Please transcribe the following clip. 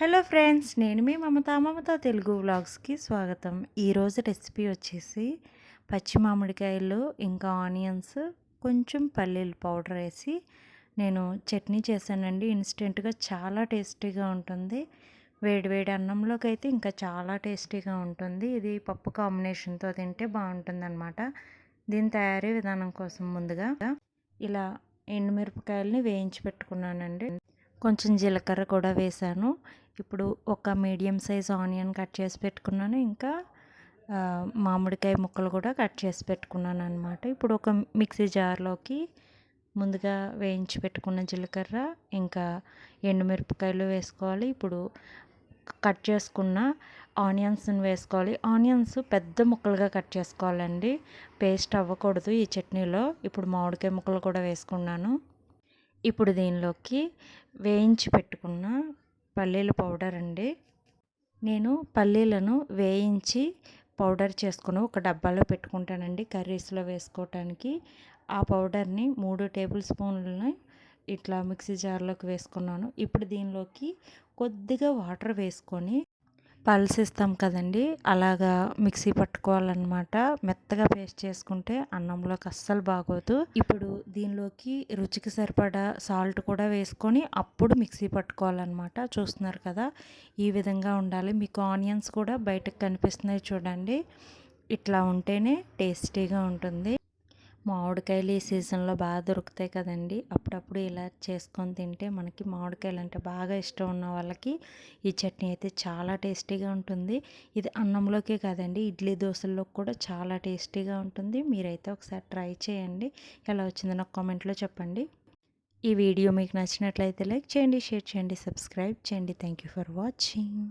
Hello friends నేను మీ మమత మమత తెలుగు వ్లాగ్స్కి స్వాగతం. ఈరోజు రెసిపీ వచ్చేసి పచ్చి మామిడికాయలు ఇంకా ఆనియన్స్ కొంచెం పల్లీలు పౌడర్ వేసి నేను చట్నీ చేశానండి. ఇన్స్టెంట్గా చాలా టేస్టీగా ఉంటుంది. వేడివేడి అన్నంలోకి అయితే ఇంకా చాలా టేస్టీగా ఉంటుంది. ఇది పప్పు కాంబినేషన్తో తింటే బాగుంటుంది అనమాట దీని తయారీ విధానం కోసం ముందుగా ఇలా ఎండుమిరపకాయలని వేయించి పెట్టుకున్నానండి. కొంచెం జీలకర్ర కూడా వేసాను. ఇప్పుడు ఒక మీడియం సైజ్ ఆనియన్ కట్ చేసి పెట్టుకున్నాను. ఇంకా మామిడికాయ ముక్కలు కూడా కట్ చేసి పెట్టుకున్నాను అనమాట ఇప్పుడు ఒక మిక్సీ జార్లోకి ముందుగా వేయించి పెట్టుకున్న జీలకర్ర ఇంకా ఎండుమిరపకాయలు వేసుకోవాలి. ఇప్పుడు కట్ చేసుకున్న ఆనియన్స్ని వేసుకోవాలి. ఆనియన్స్ పెద్ద ముక్కలుగా కట్ చేసుకోవాలండి. పేస్ట్ అవ్వకూడదు ఈ చట్నీలో. ఇప్పుడు మామిడికాయ ముక్కలు కూడా వేసుకున్నాను. ఇప్పుడు దీనిలోకి వేయించి పెట్టుకున్న పల్లీల పౌడర్ అండి. నేను పల్లీలను వేయించి పౌడర్ చేసుకుని ఒక డబ్బాలో పెట్టుకుంటానండి కర్రీస్లో వేసుకోవటానికి. ఆ పౌడర్ని మూడు టేబుల్ స్పూన్లని ఇట్లా మిక్సీ జార్లోకి వేసుకున్నాను. ఇప్పుడు దీనిలోకి కొద్దిగా వాటర్ వేసుకొని పల్స్ ఇస్తాం కదండి. అలాగా మిక్సీ పట్టుకోవాలన్నమాట. మెత్తగా పేస్ట్ చేసుకుంటే అన్నంలోకి అస్సలు బాగోదు. ఇప్పుడు దీనిలోకి రుచికి సరిపడా సాల్ట్ కూడా వేసుకొని అప్పుడు మిక్సీ పట్టుకోవాలన్నమాట. చూస్తున్నారు కదా ఈ విధంగా ఉండాలి. మీకు ఆనియన్స్ కూడా బయటకు కనిపిస్తున్నాయి చూడండి. ఇట్లా ఉంటేనే టేస్టీగా ఉంటుంది. మామిడికాయలు ఈ సీజన్లో బాగా దొరుకుతాయి కదండి. అప్పుడప్పుడు ఇలా చేసుకొని తింటే మనకి మామిడికాయలు అంటే బాగా ఇష్టం ఉన్న వాళ్ళకి ఈ చట్నీ అయితే చాలా టేస్టీగా ఉంటుంది. ఇది అన్నంలోకే కాదండి ఇడ్లీ దోశల్లో కూడా చాలా టేస్టీగా ఉంటుంది. మీరైతే ఒకసారి ట్రై చేయండి. ఎలా వచ్చిందో నాకు కామెంట్లో చెప్పండి. ఈ వీడియో మీకు నచ్చినట్లయితే లైక్ చేయండి షేర్ చేయండి సబ్స్క్రైబ్ చేయండి. Thank you for watching.